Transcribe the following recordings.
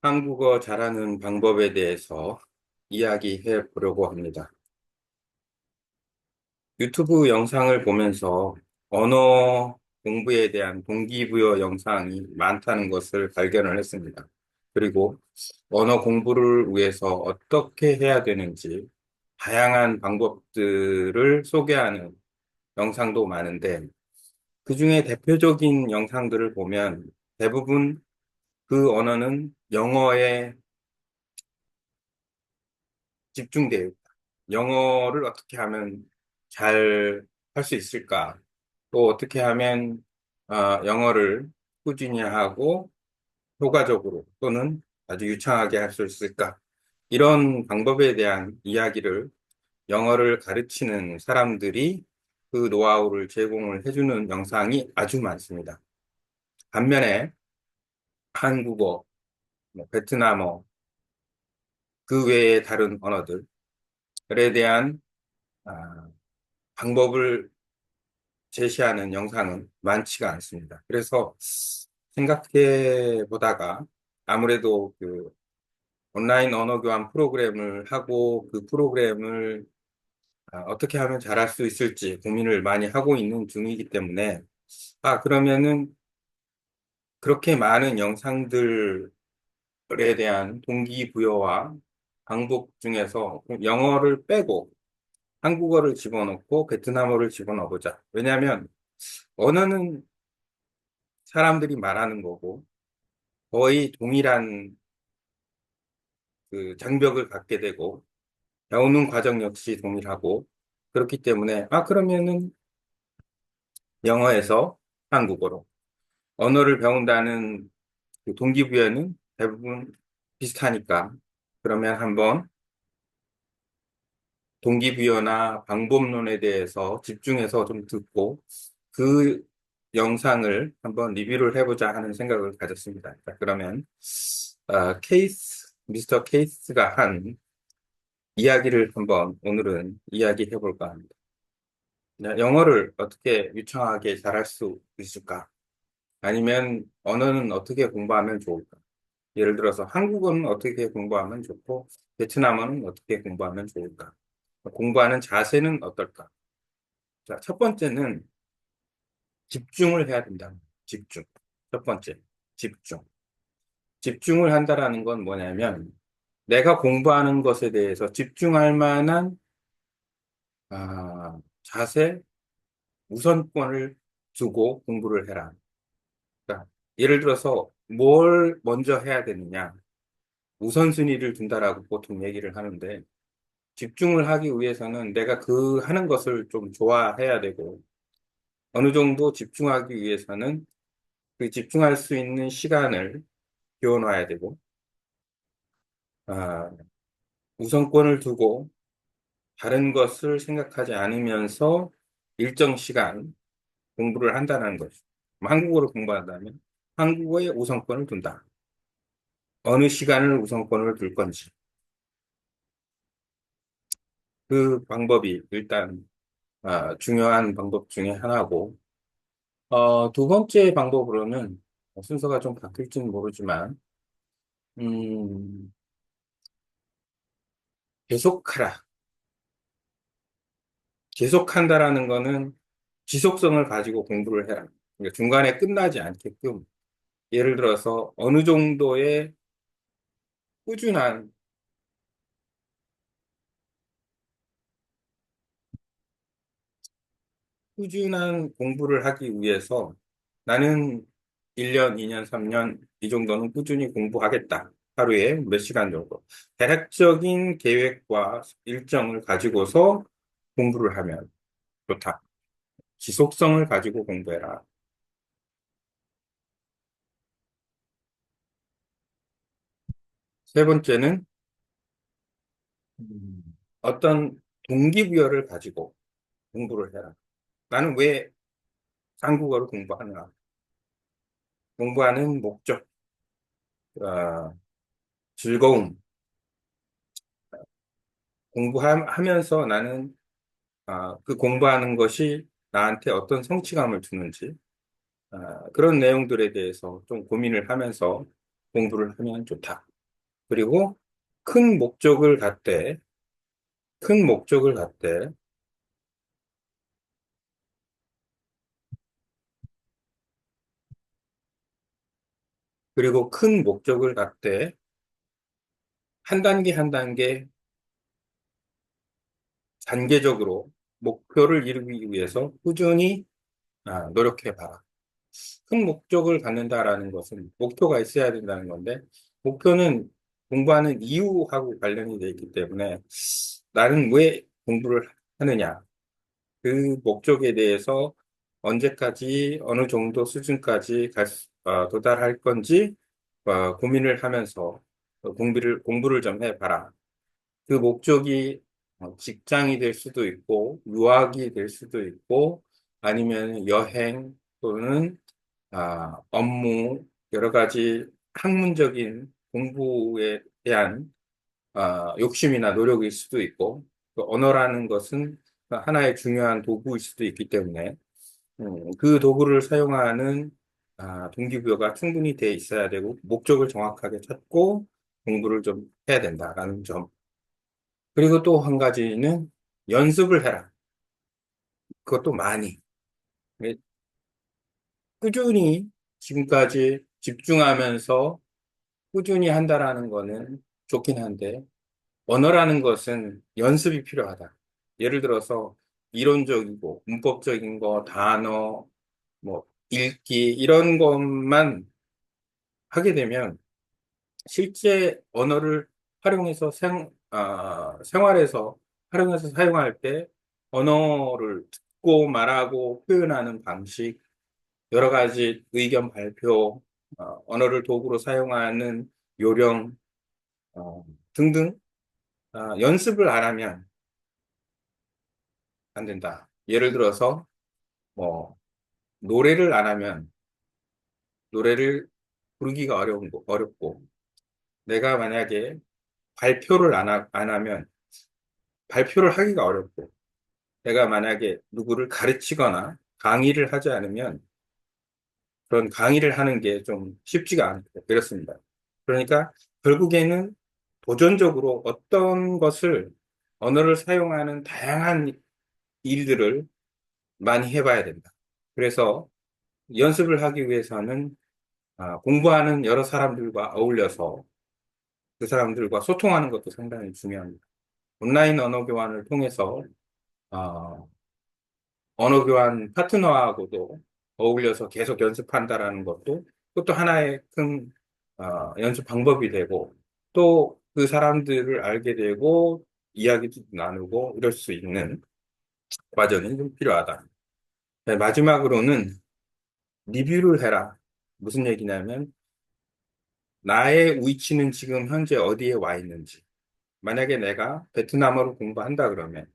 한국어 잘하는 방법에 대해서 이야기해 보려고 합니다. 유튜브 영상을 보면서 언어 공부에 대한 동기부여 영상이 많다는 것을 발견을 했습니다. 그리고 언어 공부를 위해서 어떻게 해야 되는지 다양한 방법들을 소개하는 영상도 많은데 그 중에 대표적인 영상들을 보면 대부분 그 언어는 영어에 집중되어 있다. 영어를 어떻게 하면 잘 할 수 있을까? 또 어떻게 하면 어, 영어를 꾸준히 하고 효과적으로 또는 아주 유창하게 할 수 있을까? 이런 방법에 대한 이야기를 영어를 가르치는 사람들이 그 노하우를 제공을 해주는 영상이 아주 많습니다. 반면에 한국어, 뭐 베트남어, 그 외의 다른 언어들에 대한 아, 방법을 제시하는 영상은 많지가 않습니다. 그래서 생각해 보다가 아무래도 그 온라인 언어 교환 프로그램을 하고 그 프로그램을 아, 어떻게 하면 잘할 수 있을지 고민을 많이 하고 있는 중이기 때문에 아 그러면은 그렇게 많은 영상들에 대한 동기부여와 방법 중에서 영어를 빼고 한국어를 집어넣고 베트남어를 집어넣어 보자. 왜냐하면 언어는 사람들이 말하는 거고 거의 동일한 그 장벽을 갖게 되고 배우는 과정 역시 동일하고 그렇기 때문에 아 그러면은 영어에서 한국어로 언어를 배운다는 그 동기부여는 대부분 비슷하니까 그러면 한번 동기부여나 방법론에 대해서 집중해서 좀 듣고 그 영상을 한번 리뷰를 해보자 하는 생각을 가졌습니다. 자, 그러면 어, 케이스 미스터 케이스가 한 이야기를 한번 오늘은 이야기해 볼까 합니다. 영어를 어떻게 유창하게 잘할 수 있을까? 아니면 언어는 어떻게 공부하면 좋을까? 예를 들어서 한국어는 어떻게 공부하면 좋고 베트남어는 어떻게 공부하면 좋을까? 공부하는 자세는 어떨까? 자, 첫 번째는 집중을 해야 된다. 집중. 첫 번째, 집중. 집중을 한다라는 건 뭐냐면 내가 공부하는 것에 대해서 집중할 만한 아, 자세, 우선권을 두고 공부를 해라. 예를 들어서 뭘 먼저 해야 되느냐. 우선순위를 둔다라고 보통 얘기를 하는데 집중을 하기 위해서는 내가 그 하는 것을 좀 좋아해야 되고 어느 정도 집중하기 위해서는 그 집중할 수 있는 시간을 비워놔야 되고 아, 우선권을 두고 다른 것을 생각하지 않으면서 일정 시간 공부를 한다는 것이죠. 한국어를 공부한다면 한국어에 우선권을 둔다. 어느 시간을 우선권을 둘 건지. 그 방법이 일단 아, 중요한 방법 중에 하나고, 어, 두 번째 방법으로는 순서가 좀 바뀔지는 모르지만, 음, 계속하라. 계속한다라는 거는 지속성을 가지고 공부를 해라. 그러니까 중간에 끝나지 않게끔 예를 들어서 어느 정도의 꾸준한 꾸준한 공부를 하기 위해서 나는 1년, 2년, 3년 이 정도는 꾸준히 공부하겠다. 하루에 몇 시간 정도. 대략적인 계획과 일정을 가지고서 공부를 하면 좋다. 지속성을 가지고 공부해라. 세 번째는 음, 어떤 동기부여를 가지고 공부를 해라. 나는 왜 한국어를 공부하느냐? 공부하는 목적, 어, 즐거움, 공부하면서 나는 어, 그 공부하는 것이 나한테 어떤 성취감을 주는지 어, 그런 내용들에 대해서 좀 고민을 하면서 공부를 하면 좋다. 그리고 큰 목적을 갖되, 큰 목적을 갖되, 그리고 큰 목적을 갖되, 한 단계 한 단계 단계적으로 목표를 이루기 위해서 꾸준히 아, 노력해 봐라. 큰 목적을 갖는다라는 것은 목표가 있어야 된다는 건데, 목표는 공부하는 이유하고 관련이 되어 있기 때문에 나는 왜 공부를 하느냐, 그 목적에 대해서 언제까지 어느 정도 수준까지 갈 수- 어, 도달할 건지 어, 고민을 하면서 공부를 공부를 좀 해봐라. 그 목적이 어, 직장이 될 수도 있고 유학이 될 수도 있고 아니면 여행 또는 아, 업무 여러 가지 학문적인 공부에 대한 아, 욕심이나 노력일 수도 있고 또 언어라는 것은 하나의 중요한 도구일 수도 있기 때문에 음, 그 도구를 사용하는 아, 동기부여가 충분히 돼 있어야 되고 목적을 정확하게 찾고 공부를 좀 해야 된다라는 점. 그리고 또 한 가지는 연습을 해라. 그것도 많이. 예, 꾸준히 지금까지 집중하면서 꾸준히 한다라는 거는 좋긴 한데 언어라는 것은 연습이 필요하다. 예를 들어서 이론적이고 문법적인 거, 단어, 뭐 읽기 이런 것만 하게 되면 실제 언어를 활용해서 생, 아, 생활에서 활용해서 사용할 때 언어를 듣고 말하고 표현하는 방식, 여러 가지 의견 발표, 어, 언어를 도구로 사용하는 요령 어, 등등 아, 연습을 안 하면 안 된다. 예를 들어서 뭐 노래를 안 하면 노래를 부르기가 어려운 거, 어렵고 내가 만약에 발표를 안, 하, 안 하면 발표를 하기가 어렵고 내가 만약에 누구를 가르치거나 강의를 하지 않으면 그런 강의를 하는 게 좀 쉽지가 않고 그렇습니다. 그러니까 결국에는 도전적으로 어떤 것을 언어를 사용하는 다양한 일들을 많이 해봐야 된다. 그래서 연습을 하기 위해서는 아, 공부하는 여러 사람들과 어울려서 그 사람들과 소통하는 것도 상당히 중요합니다. 온라인 언어 교환을 통해서 어, 언어 교환 파트너하고도 어울려서 계속 연습한다라는 것도 그것도 하나의 큰 어, 연습 방법이 되고 또 그 사람들을 알게 되고 이야기도 나누고 이럴 수 있는 과정이 좀 필요하다. 네, 마지막으로는 리뷰를 해라. 무슨 얘기냐면 나의 위치는 지금 현재 어디에 와 있는지. 만약에 내가 베트남어를 공부한다 그러면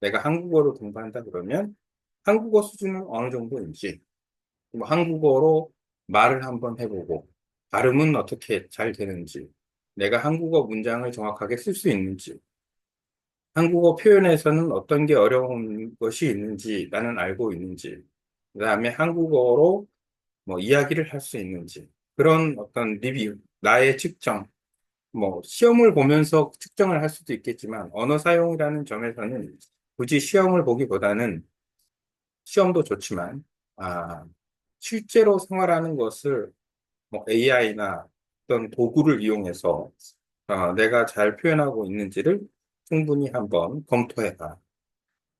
내가 한국어를 공부한다 그러면 한국어 수준은 어느 정도인지 뭐 한국어로 말을 한번 해보고 발음은 어떻게 잘 되는지 내가 한국어 문장을 정확하게 쓸 수 있는지 한국어 표현에서는 어떤 게 어려운 것이 있는지 나는 알고 있는지 그 다음에 한국어로 뭐 이야기를 할 수 있는지 그런 어떤 리뷰 나의 측정 뭐 시험을 보면서 측정을 할 수도 있겠지만 언어 사용이라는 점에서는 굳이 시험을 보기보다는 시험도 좋지만 아 실제로 생활하는 것을 뭐 AI나 어떤 도구를 이용해서 어, 내가 잘 표현하고 있는지를 충분히 한번 검토해봐.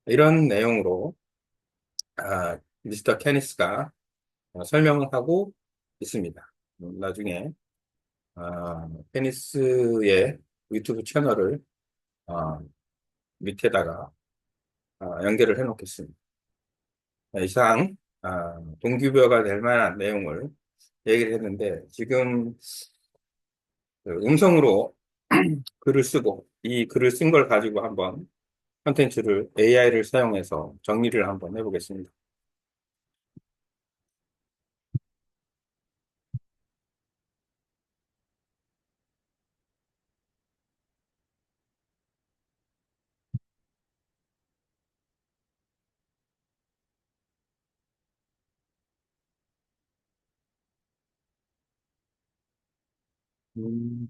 이런 내용으로 아, 미스터 케니스가 어, 설명을 하고 있습니다. 음, 나중에 아, 케니스의 유튜브 채널을 어, 밑에다가 아, 연결을 해 놓겠습니다. 네, 이상 아, 동기부여가 될 만한 내용을 얘기를 했는데 지금 그 음성으로 글을 쓰고 이 글을 쓴 걸 가지고 한번 컨텐츠를 AI를 사용해서 정리를 한번 해보겠습니다. 음,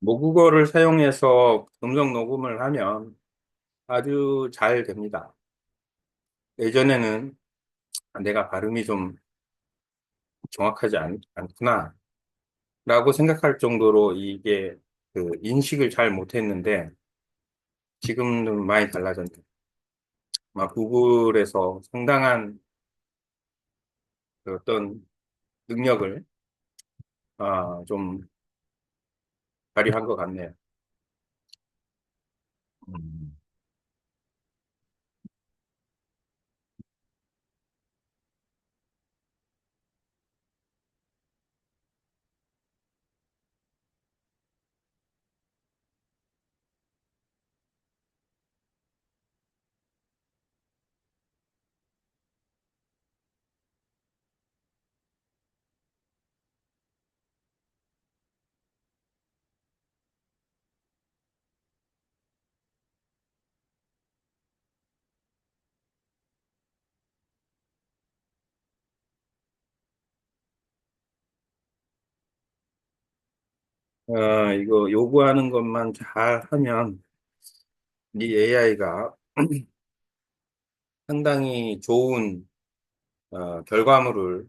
모국어를 사용해서 음성 녹음을 하면 아주 잘 됩니다. 예전에는 내가 발음이 좀 정확하지 않, 않구나 라고 생각할 정도로 이게 그 인식을 잘 못했는데 지금은 많이 달라졌네. 막 구글에서 상당한 그 어떤 능력을 아, 좀 발휘한 것 같네요. 음, 어, 이거 요구하는 것만 잘 하면 이 AI가 상당히 좋은 어, 결과물을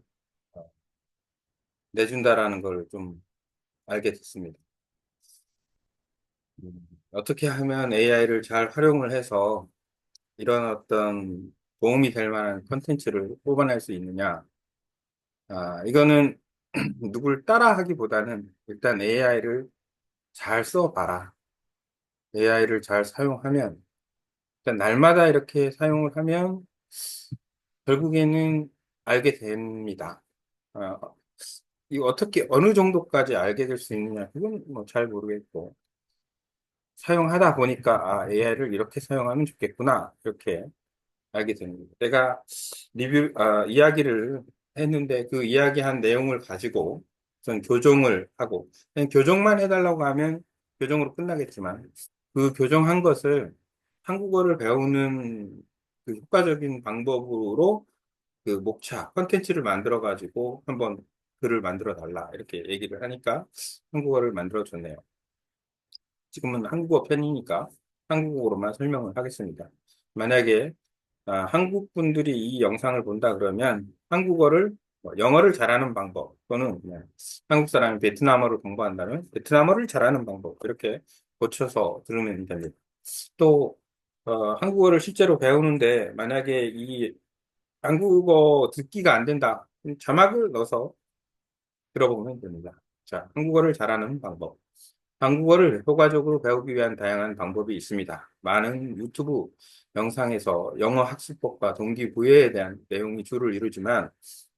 내준다라는 걸 좀 알게 됐습니다. 음, 어떻게 하면 AI를 잘 활용을 해서 이런 어떤 도움이 될 만한 컨텐츠를 뽑아낼 수 있느냐? 아, 이거는 누굴 따라 하기보다는 일단 AI를 잘 써봐라. AI를 잘 사용하면, 일단 날마다 이렇게 사용을 하면 결국에는 알게 됩니다. 아, 이거 어떻게, 어느 정도까지 알게 될 수 있느냐? 그건 뭐 잘 모르겠고. 사용하다 보니까, 아, AI를 이렇게 사용하면 좋겠구나. 이렇게 알게 됩니다. 내가 리뷰, 아, 이야기를 했는데 그 이야기한 내용을 가지고 전 교정을 하고, 교정만 해달라고 하면 교정으로 끝나겠지만 그 교정한 것을 한국어를 배우는 그 효과적인 방법으로 그 목차, 컨텐츠를 만들어 가지고 한번 글을 만들어 달라. 이렇게 얘기를 하니까 한국어를 만들어 줬네요. 지금은 한국어 편이니까 한국어로만 설명을 하겠습니다. 만약에 아, 한국 분들이 이 영상을 본다 그러면 한국어를 뭐 영어를 잘하는 방법 또는 그냥 한국 사람이 베트남어를 공부한다면 베트남어를 잘하는 방법 이렇게 고쳐서 들으면 됩니다. 또 어, 한국어를 실제로 배우는데 만약에 이 한국어 듣기가 안 된다 자막을 넣어서 들어보면 됩니다. 자, 한국어를 잘하는 방법. 한국어를 효과적으로 배우기 위한 다양한 방법이 있습니다. 많은 유튜브 영상에서 영어 학습법과 동기부여에 대한 내용이 주를 이루지만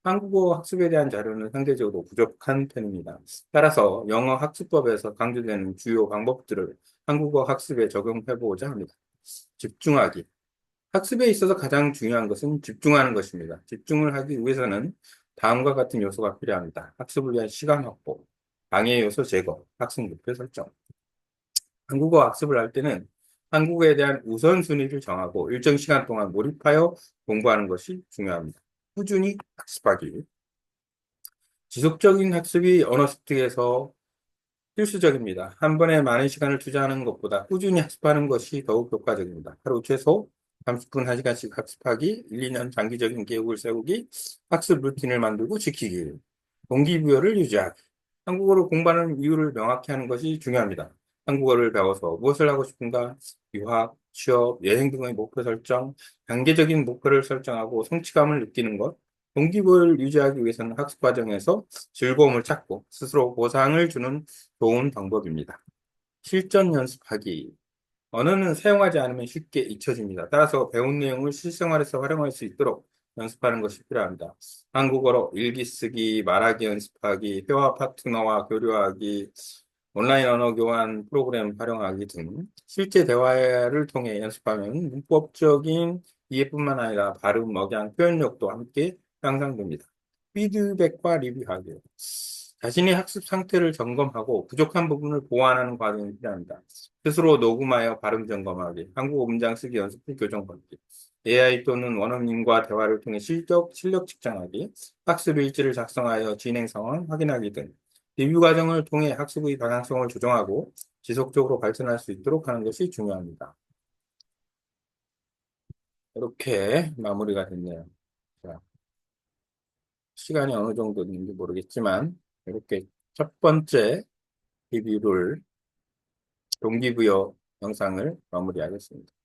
한국어 학습에 대한 자료는 상대적으로 부족한 편입니다. 따라서 영어 학습법에서 강조되는 주요 방법들을 한국어 학습에 적용해보고자 합니다. 집중하기. 학습에 있어서 가장 중요한 것은 집중하는 것입니다. 집중을 하기 위해서는 다음과 같은 요소가 필요합니다. 학습을 위한 시간 확보, 방해 요소 제거, 학습 목표 설정. 한국어 학습을 할 때는 한국어에 대한 우선순위를 정하고 일정 시간 동안 몰입하여 공부하는 것이 중요합니다. 꾸준히 학습하기. 지속적인 학습이 언어 습득에서 필수적입니다. 한 번에 많은 시간을 투자하는 것보다 꾸준히 학습하는 것이 더욱 효과적입니다. 하루 최소 30분 1시간씩 학습하기, 1, 2년 장기적인 계획을 세우기, 학습 루틴을 만들고 지키기, 동기부여를 유지하기. 한국어를 공부하는 이유를 명확히 하는 것이 중요합니다. 한국어를 배워서 무엇을 하고 싶은가? 유학, 취업, 여행 등의 목표 설정, 단계적인 목표를 설정하고 성취감을 느끼는 것, 동기부여를 유지하기 위해서는 학습 과정에서 즐거움을 찾고 스스로 보상을 주는 좋은 방법입니다. 실전 연습하기. 언어는 사용하지 않으면 쉽게 잊혀집니다. 따라서 배운 내용을 실생활에서 활용할 수 있도록 연습하는 것이 필요합니다. 한국어로 일기 쓰기, 말하기 연습하기, 회화 파트너와 교류하기, 온라인 언어 교환 프로그램 활용하기 등 실제 대화를 통해 연습하면 문법적인 이해뿐만 아니라 발음, 억양, 표현력도 함께 향상됩니다. 피드백과 리뷰하기. 자신의 학습 상태를 점검하고 부족한 부분을 보완하는 과정이 필요합니다. 스스로 녹음하여 발음 점검하기, 한국어 문장 쓰기 연습 후 교정 받기, AI 또는 원어민과 대화를 통해 실적, 실력 측정하기, 학습 일지를 작성하여 진행 상황 확인하기 등 리뷰 과정을 통해 학습의 방향성을 조정하고 지속적으로 발전할 수 있도록 하는 것이 중요합니다. 이렇게 마무리가 됐네요. 자, 시간이 어느 정도 있는지 모르겠지만, 이렇게 첫 번째 리뷰를 동기부여 영상을 마무리하겠습니다.